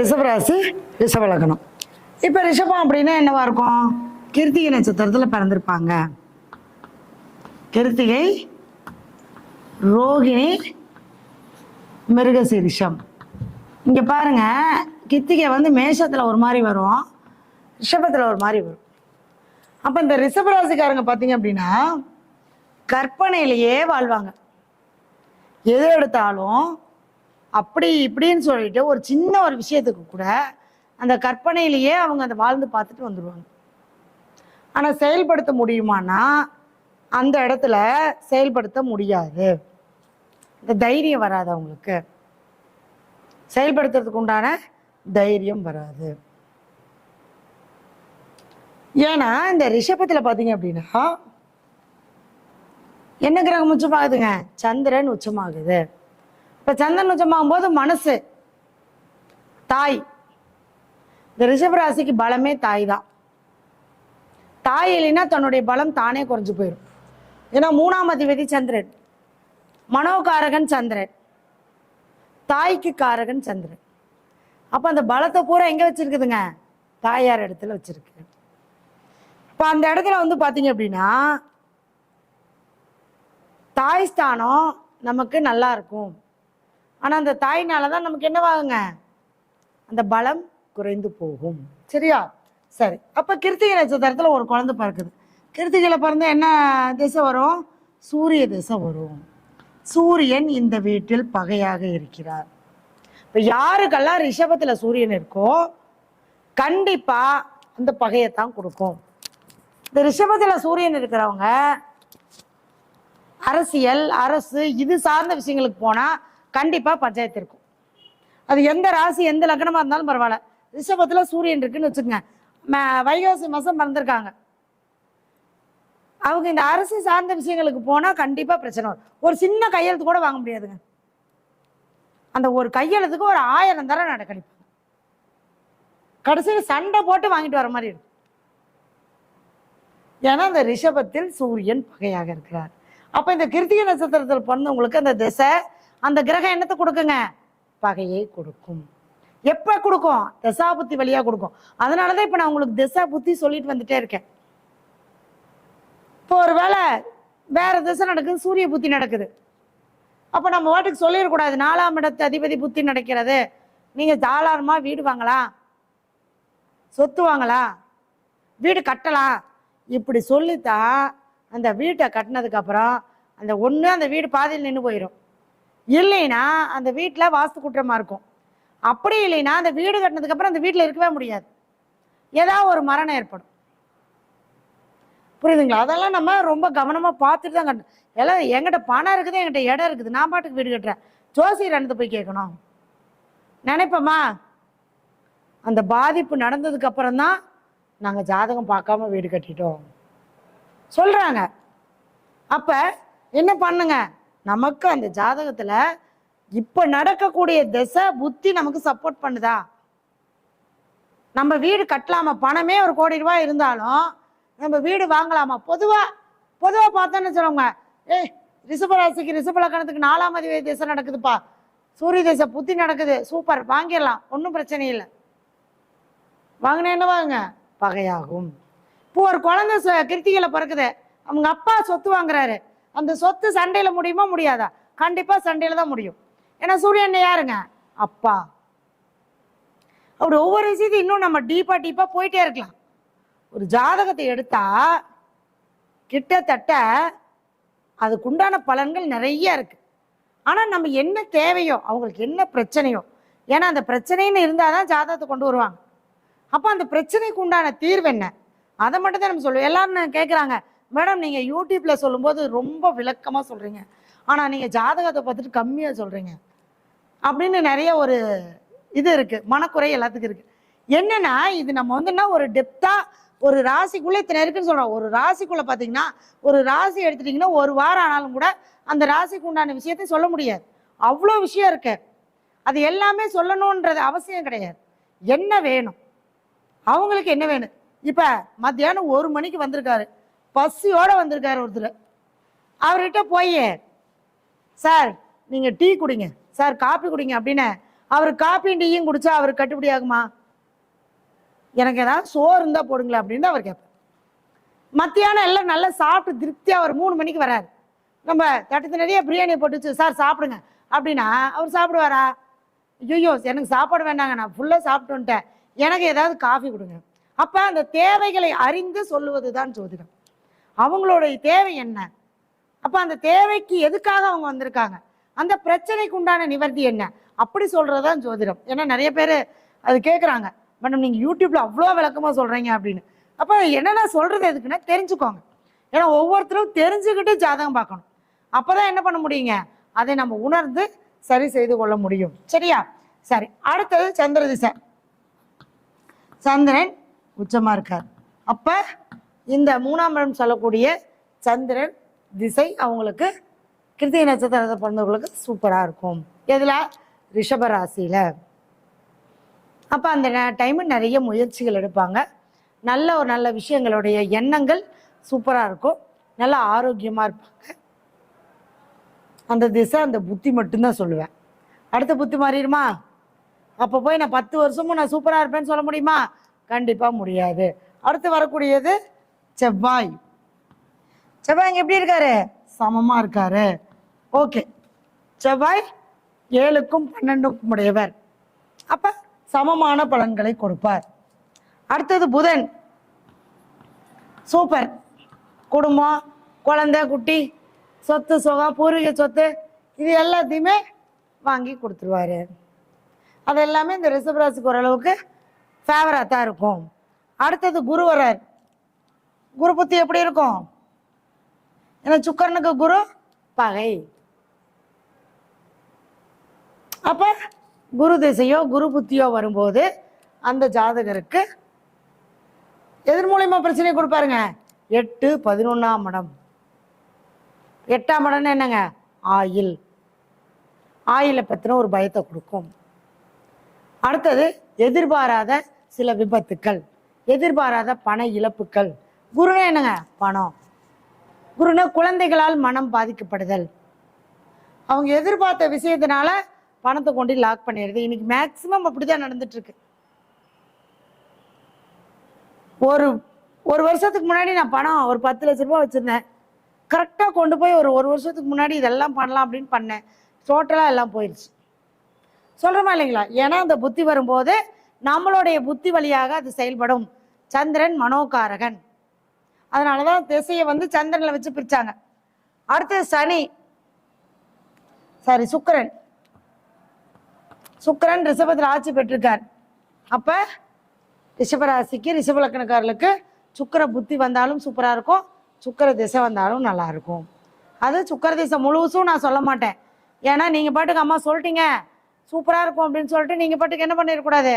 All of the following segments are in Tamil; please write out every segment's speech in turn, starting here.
ரிஷபராசி ரிஷப லக்னம் இப்போ ரிஷபம் அப்படின்னா என்னவா இருக்கும்? கிருத்திகை நட்சத்திரத்தில் பிறந்திருப்பாங்க. கிருத்திகை ரோகிணி மிருகசீரிஷம் இங்கே பாருங்க கிருத்திகை வந்து மேஷத்தில் ஒரு மாதிரி வரும் ரிஷபத்தில் ஒரு மாதிரி வரும். அப்போ இந்த ரிஷபராசிக்காரங்க பார்த்தீங்க அப்படின்னா கற்பனையிலேயே வாழ்வாங்க. எது எடுத்தாலும் அப்படி இப்படின்னு சொல்லிட்டு ஒரு சின்ன ஒரு விஷயத்துக்கு கூட அந்த கற்பனையிலேயே அவங்க அதை வாழ்ந்து பார்த்துட்டு வந்துடுவாங்க ஆனால் செயல்படுத்த முடியுமானா அந்த இடத்துல செயல்படுத்த முடியாது. இந்த தைரியம் வராது அவங்களுக்கு. செயல்படுத்துறதுக்கு உண்டான தைரியம் வராது. ஏன்னா இந்த ரிஷபத்தில் பார்த்தீங்க அப்படின்னா என்ன கிரகம் உச்சமாகுதுங்க? சந்திரன் உச்சமாகுது. இப்போ சந்திரன் உச்சமாகும் போது மனசு. தாய். இந்த ரிஷப ராசிக்கு பலமே தாய் தான். தாய் இல்லைன்னா தன்னுடைய பலம் தானே குறைஞ்சு போயிடும் ஏன்னா மூணாம் அதிபதி சந்திரன். மனோகாரகன் சந்திரன். தாய்க்கு காரகன் சந்திரன். அப்போ அந்த பலத்தை பூரா எங்கே வச்சுருக்குதுங்க? தாயார் இடத்துல வச்சுருக்கு. இப்போ அந்த இடத்துல வந்து பார்த்தீங்க அப்படின்னா தாய் ஸ்தானம் நமக்கு நல்லா இருக்கும். ஆனால் அந்த தாயினால தான் நமக்கு என்னவாகுங்க? அந்த பலம் குறைந்து போகும். சரியா? சரி. அப்போ கிருத்திகை நட்சத்திரத்தில் ஒரு குழந்தை பிறக்குது. கிருத்திகளை பிறந்த என்ன திசை வரும்? சூரிய திசை வரும். சூரியன் இந்த வீட்டில் பகையாக இருக்கிறார். இப்போ யாருக்கெல்லாம் ரிஷபத்தில் சூரியன் இருக்கோ கண்டிப்பாக அந்த பகையைத்தான் கொடுக்கும். இந்த ரிஷபத்தில் சூரியன் இருக்கிறவங்க அரசியல் அரசு இது சார்ந்த விஷயங்களுக்கு போனால் கண்டிப்பாக பஞ்சாயத்து இருக்கும். அது எந்த ராசி எந்த லக்னமாக இருந்தாலும் பரவாயில்ல. ரிஷபத்தில் சூரியன் இருக்குன்னு வச்சுக்கோங்க. ம- வைகாசி மாதம் மறந்துருக்காங்க. அவங்க இந்த அரசு சார்ந்த விஷயங்களுக்கு போனால் கண்டிப்பாக பிரச்சனை வரும். ஒரு சின்ன கையெழுத்து கூட வாங்க முடியாதுங்க. அந்த ஒரு கையெழுத்துக்கு ஒரு ஆயிரம் தரம் நடக்கடிப்பாங்க கடைசியில் சண்டை போட்டு வாங்கிட்டு வர மாதிரி இருக்கும் ஏன்னா அந்த ரிஷபத்தில் சூரியன் பகையாக இருக்கிறார். அப்போ இந்த கிருத்திக நட்சத்திரத்தில் பிறந்தவங்களுக்கு அந்த திசை அந்த கிரகம் என்னத்தை கொடுக்குங்க? பகையை கொடுக்கும். எப்போ கொடுக்கும்? திசா புத்தி வழியாக கொடுக்கும். அதனால தான் இப்போ நான் உங்களுக்கு திசா புத்தி சொல்லிட்டு வந்துட்டே இருக்கேன். இப்போ ஒரு வேளை வேற திசை நடக்குது சூரிய புத்தி நடக்குது. அப்போ நம்ம வாட்டுக்கு சொல்லிடக்கூடாது நாலாம் இடத்து அதிபதி புத்தி நடக்கிறது. நீங்கள் தாராளமா வீடு வாங்கலாம் சொத்து வாங்கலாம் வீடு கட்டலாம் இப்படி சொல்லித்தான் அந்த வீட்டை கட்டினதுக்கு அப்புறம் அந்த ஒன்று அந்த வீடு பாதியில் நின்று போயிடும் இல்லைன்னா அந்த வீட்டில் வாஸ்து குற்றமாக இருக்கும். அப்படி இல்லைன்னா அந்த வீடு கட்டினதுக்கப்புறம் அந்த வீட்டில் இருக்கவே முடியாது. ஏதாவது ஒரு மரணம் ஏற்படும். புரியுதுங்களா? அதெல்லாம் நம்ம ரொம்ப கவனமாக பார்த்துட்டு தான் கட்டணும். எல்லாம் எங்கிட்ட பணம் இருக்குது எங்கிட்ட இடம் இருக்குது. நான் பாட்டுக்கு வீடு கட்டுறேன். ஜோசியர் அண்ணத்தை போய் கேட்கணும். நினைப்போமா? அந்த பாதிப்பு நடந்ததுக்கு அப்புறம் தான் நாங்கள் ஜாதகம் பார்க்காம வீடு கட்டிட்டோம். சொல்கிறாங்க அப்போ என்ன பண்ணுங்க? நமக்கு அந்த ஜாதகத்துல இப்ப நடக்கக்கூடிய திசை புத்தி நமக்கு சப்போர்ட் பண்ணுதா? நம்ம வீடு கட்டலாமா? பணமே ஒரு கோடி ரூபாய் இருந்தாலும் நம்ம வீடு வாங்கலாமா? பொதுவா பொதுவா பார்த்தோன்னு சொல்லுவாங்க? ஏய் ரிஷபராசிக்கு ரிஷப லக்கணத்துக்கு நாலாம் அதிபதி திசை நடக்குதுப்பா. சூரிய திசை புத்தி நடக்குது. சூப்பர் வாங்கிடலாம். ஒன்றும் பிரச்சனை இல்லை. வாங்கினேன்னு என்ன வாங்க பகையாகும். இப்போ ஒரு குழந்தை ச- பிறக்குது. அவங்க அப்பா சொத்து வாங்குறாரு. அந்த சொத்து சண்டையில் முடியுமா முடியாதா? கண்டிப்பாக சண்டையில் தான் முடியும். ஏன்னா சூரியன் யாருங்க? அப்பா. அப்படி ஒவ்வொரு விஷயத்தையும் இன்னும் நம்ம டீப்பாக டீப்பாக போயிட்டே இருக்கலாம். ஒரு ஜாதகத்தை எடுத்தா கிட்டத்தட்ட அதுக்குண்டான பலன்கள் நிறைய இருக்கு. ஆனால் நம்ம என்ன தேவையோ அவங்களுக்கு என்ன பிரச்சனையோ ஏன்னா அந்த பிரச்சனைன்னு இருந்தால் தான் ஜாதகத்தை கொண்டு வருவாங்க. அப்போ அந்த பிரச்சனைக்கு உண்டான தீர்வு என்ன? அதை மட்டும் தான் நம்ம சொல்லுவோம். எல்லாரும் கேட்குறாங்க மேடம் நீங்கள் யூடியூப்பில் சொல்லும்போது ரொம்ப விளக்கமாக சொல்கிறீங்க ஆனால் நீங்கள் ஜாதகத்தை பார்த்துட்டு கம்மியாக சொல்கிறீங்க அப்படின்னு நிறைய ஒரு இது இருக்குது மனக்குறை எல்லாத்துக்கும் இருக்குது என்னென்னா இது நம்ம வந்துன்னா ஒரு டெப்த்தாக ஒரு ராசிக்குள்ளே இத்தனை இருக்குன்னு சொல்கிறோம் ஒரு ராசிக்குள்ளே பார்த்தீங்கன்னா ஒரு ராசி எடுத்துட்டிங்கன்னா ஒரு வாரம் ஆனாலும் கூட அந்த ராசிக்கு உண்டான விஷயத்தை சொல்ல முடியாது. அவ்வளோ விஷயம் இருக்கு. அது எல்லாமே சொல்லணுன்றது அவசியம் கிடையாது. என்ன வேணும்? அவங்களுக்கு என்ன வேணும்? இப்போ மத்தியானம் ஒரு மணிக்கு வந்திருக்காரு. பசியோடு வந்திருக்காரு ஒருத்தர். அவர்கிட்ட போய் சார் நீங்கள் டீ குடிங்க. சார் காப்பி குடிங்க அப்படின்னு அவர் காப்பியும் டீயும் குடிச்சா அவருக்கு கட்டுப்படி ஆகுமா? எனக்கு ஏதாவது சோறு இருந்தால் போடுங்களேன் அப்படின்னு அவர் கேட்பார் மத்தியானம் எல்லாம் நல்லா சாப்பிட்டு திருப்தியாக அவர் மூணு மணிக்கு வராரு. நம்ம தட்டத்து நிறைய பிரியாணி போட்டு வச்சு சார் சாப்பிடுங்க அப்படின்னா அவர் சாப்பிடுவாரா? ஐயோ எனக்கு சாப்பாடு வேண்டாங்க. நான் ஃபுல்லாக சாப்பிட்டு வந்துட்டேன். எனக்கு ஏதாவது காஃபி கொடுங்க. அப்போ அந்த தேவைகளை அறிந்து சொல்லுவது தான் ஜோதிடம். அவங்களுடைய தேவை என்ன? அப்போ அந்த தேவைக்கு எதுக்காக அவங்க வந்திருக்காங்க? அந்த பிரச்சனைக்கு உண்டான நிவர்த்தி என்ன? அப்படி சொல்கிறது தான் ஜோதிடம். ஏன்னா நிறைய பேர் அது கேட்குறாங்க மேடம் நீங்கள் யூடியூப்பில் அவ்வளோ விளக்கமாக சொல்கிறீங்க அப்படின்னு. அப்போ என்னென்ன சொல்கிறது எதுக்குன்னா தெரிஞ்சுக்கோங்க. ஏன்னா ஒவ்வொருத்தரும் தெரிஞ்சுக்கிட்டு ஜாதகம் பார்க்கணும். அப்போ தான் என்ன பண்ண முடியுங்க? அதை நம்ம உணர்ந்து சரி செய்து கொள்ள முடியும். சரியா? சரி. அடுத்தது சந்திர திசை. சந்திரன் உச்சமாக இருக்கார். அப்போ இந்த மூணாம் இடம் சொல்லக்கூடிய சந்திரன் திசை அவங்களுக்கு கிருத்திகை நட்சத்திரத்தை பிறந்தவங்களுக்கு சூப்பராக இருக்கும். எதில்? ரிஷப ராசியில். அப்போ அந்த டைமு நிறைய முயற்சிகள் எடுப்பாங்க. நல்ல ஒரு நல்ல விஷயங்களுடைய எண்ணங்கள் சூப்பராக இருக்கும். நல்லா ஆரோக்கியமாக இருப்பாங்க. அந்த திசை அந்த புத்தி மட்டும்தான் சொல்லுவேன். அடுத்த புத்தி மாறிடுமா? அப்போ போய் நான் பத்து வருஷமும் நான் சூப்பராக இருப்பேன்னு சொல்ல முடியுமா? கண்டிப்பாக முடியாது. அடுத்து வரக்கூடியது செவ்வாய். செவ்வாய் இங்க எப்படி இருக்காரு? சமமாக இருக்காரு. ஓகே. செவ்வாய் ஏழுக்கும் பன்னெண்டுக்கும் உடையவர். அப்போ சமமான பலன்களை கொடுப்பார். அடுத்தது புதன். சூப்பர். குடும்பம் குழந்தை குட்டி சொத்து சுகம் பூர்வீக சொத்து இது எல்லாத்தையுமே வாங்கி கொடுத்துருவாரு. அது எல்லாமே இந்த ரிஷபராசிக்கு ஓரளவுக்கு ஃபேவராக தான் இருக்கும். அடுத்தது குரு வரார் குரு புத்தி எப்படி இருக்கும்? ஏன்னா சுக்கரனுக்கு குரு பகை. அப்ப குரு திசையோ குரு புத்தியோ வரும்போது அந்த ஜாதகருக்கு எதிர் மூலியமா பிரச்சனை கொடுப்பாருங்க. எட்டு பதினொன்னாம் இடம். எட்டாம் இடம்னு என்னங்க? ஆயில். ஆயிலை பற்றின ஒரு பயத்தை கொடுக்கும். அடுத்தது எதிர்பாராத சில விபத்துக்கள். எதிர்பாராத பண இழப்புக்கள். குருனா என்னங்க? பணம். குருனா குழந்தைகளால் மனம் பாதிக்கப்படுதல். அவங்க எதிர்பார்த்த விஷயத்தினால பணத்தை கொண்டு லாக் பண்ணிடுது இன்னைக்கு மேக்சிமம் அப்படிதான் நடந்துட்டு இருக்கு ஒரு ஒரு வருஷத்துக்கு முன்னாடி நான் பணம் ஒரு பத்து லட்ச ரூபாய் வச்சுருந்தேன். கரெக்டாக கொண்டு போய் ஒரு ஒரு வருஷத்துக்கு முன்னாடி இதெல்லாம் பண்ணலாம் அப்படின்னு பண்ணேன். டோட்டலாக எல்லாம் போயிடுச்சு சொல்கிறோமா இல்லைங்களா? ஏன்னா அந்த புத்தி வரும்போது நம்மளுடைய புத்தி வழியாக அது செயல்படும். சந்திரன் மனோகாரகன். அதனால தான் திசையை வந்து சந்திரனில் வச்சு பிரித்தாங்க அடுத்தது சனி. சாரி சுக்கரன். சுக்கரன் ரிஷபத்தில் ஆட்சி பெற்றிருக்கார். அப்போ ரிஷபராசிக்கு ரிஷபலக்கணக்காரர்களுக்கு சுக்கர புத்தி வந்தாலும் சூப்பராக இருக்கும். சுக்கர திசை வந்தாலும் நல்லாயிருக்கும் அது சுக்கர திசை முழுசும் நான் சொல்ல மாட்டேன். ஏன்னா நீங்கள் பாட்டுக்கு அம்மா சொல்லிட்டீங்க. சூப்பராக இருக்கும் அப்படின்னு சொல்லிட்டு நீங்கள் பாட்டுக்கு என்ன பண்ணிடக்கூடாது?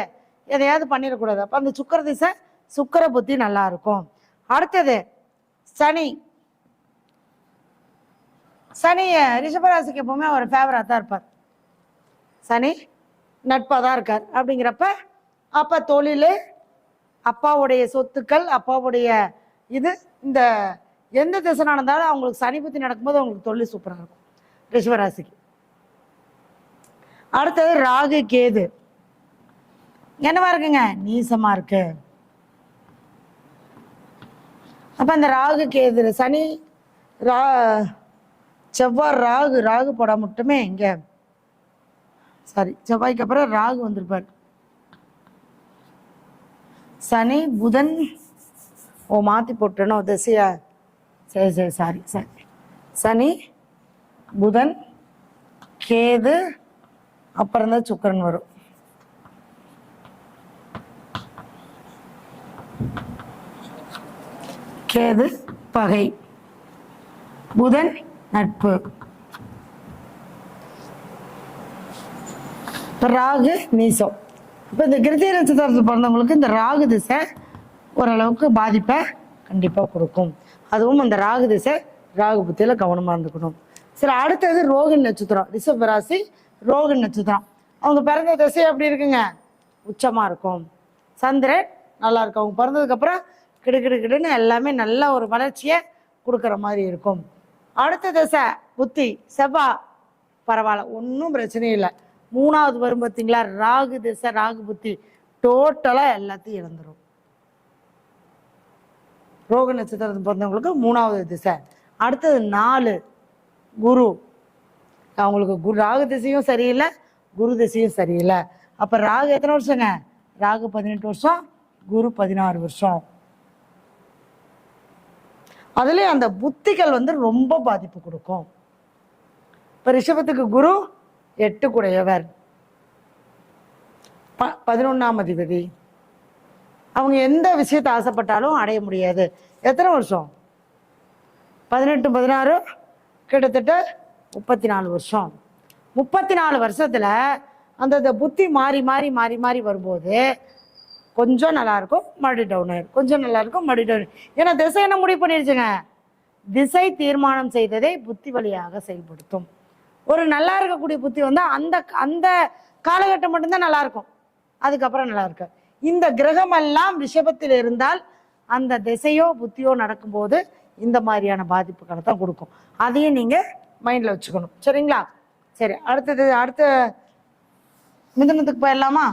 எதையாவது பண்ணிடக்கூடாது. அப்போ அந்த சுக்கர திசை சுக்கர புத்தி நல்லாயிருக்கும் அடுத்தது சனி. சனி ரிஷபராசிக்கு எப்பவுமே அவர் ஃபேவராக தான் இருப்பார். சனி நட்பாக தான் இருக்கார். அப்படிங்கிறப்ப அப்போ தொழில் அப்பாவுடைய சொத்துக்கள் அப்பாவுடைய இது இந்த எந்த திசை நடந்தாலும் அவங்களுக்கு சனி புத்தி நடக்கும்போது அவங்களுக்கு தொழில் சூப்பராக இருக்கும். ரிஷபராசிக்கு அடுத்தது ராகு கேது. என்னவா இருக்குங்க? நீசமா இருக்கு. அப்போ அந்த ராகு கேது சனி ரா செவ்வாய் ராகு ராகு போட மட்டுமே இங்கே. சாரி செவ்வாய்க்கு அப்புறம் ராகு வந்திருப்பார். சனி புதன் ஓ மாற்றி போட்டேனோ திசையா? சரி சரி சாரி சரி சனி புதன் கேது அப்புறம் தான் சுக்கரன் வரும். கேது பகை. புதன் நட்பு. ராகு நீசம் இப்போ இந்த கிருத்திய நட்சத்திரத்தில் பிறந்தவங்களுக்கு இந்த ராகு திசை ஓரளவுக்கு பாதிப்பை கண்டிப்பாக கொடுக்கும். அதுவும் அந்த ராகு திசை ராகு புத்தியில் கவனமாக இருந்துக்கணும். சரி அடுத்தது ரோகின் நட்சத்திரம். ரிஷப ராசி ரோகிணி நட்சத்திரம். அவங்க பிறந்த திசை எப்படி இருக்குங்க? உச்சமாக இருக்கும். சந்திரன் நல்லா இருக்கும். அவங்க பிறந்ததுக்கப்புறம் கிடு எல்லாமே நல்ல ஒரு வளர்ச்சியை கொடுக்குற மாதிரி இருக்கும். அடுத்த திசை புத்தி. செவ்வா பரவாயில்ல ஒன்றும் பிரச்சனை இல்லை. மூணாவது வரும் பார்த்தீங்களா? ராகு திசை ராகு புத்தி. டோட்டலாக எல்லாத்தையும் இழந்துடும் ரோக நட்சத்திரத்தில் பிறந்தவங்களுக்கு மூணாவது திசை. அடுத்தது நாலு குரு. அவங்களுக்கு குரு ராகு திசையும் சரியில்லை குரு திசையும் சரியில்லை. அப்போ ராகு எத்தனை வருஷங்க? ராகு பதினெட்டு வருஷம் குரு பதினாறு வருஷம். அதுலேயும் அந்த புத்திகள் வந்து ரொம்ப பாதிப்பு கொடுக்கும். இப்போ ரிஷபத்துக்கு குரு எட்டு குடையவர். ப பதினொன்றாம் அதிபதி. அவங்க எந்த விஷயத்தை ஆசைப்பட்டாலும் அடைய முடியாது. எத்தனை வருஷம்? பதினெட்டு பதினாறு கிட்டத்தட்ட முப்பத்தி நாலு வருஷம். முப்பத்தி நாலு வருஷத்தில் அந்த அந்த புத்தி மாறி மாறி மாறி மாறி வரும்போது கொஞ்சம் நல்லாயிருக்கும் மறுபடியும் டவுன் ஆயிடும் கொஞ்சம் நல்லாயிருக்கும் மறுபடியும் டவுன் ஏன்னா திசை என்ன முடிவு பண்ணிடுச்சுங்க திசை தீர்மானம் செய்ததை புத்தி வழியாக செயல்படுத்தும். ஒரு நல்லா இருக்கக்கூடிய புத்தி வந்து அந்த அந்த காலகட்டம் மட்டும்தான் நல்லாயிருக்கும். அதுக்கப்புறம் நல்லா இருக்கு இந்த கிரகமெல்லாம் ரிஷபத்தில் இருந்தால் அந்த திசையோ புத்தியோ நடக்கும்போது இந்த மாதிரியான பாதிப்புகளை தான் கொடுக்கும். அதையும் நீங்கள் மைண்டில் வச்சுக்கணும். சரிங்களா? சரி அடுத்தது அடுத்த மிதனத்துக்கு போயிடலாமா?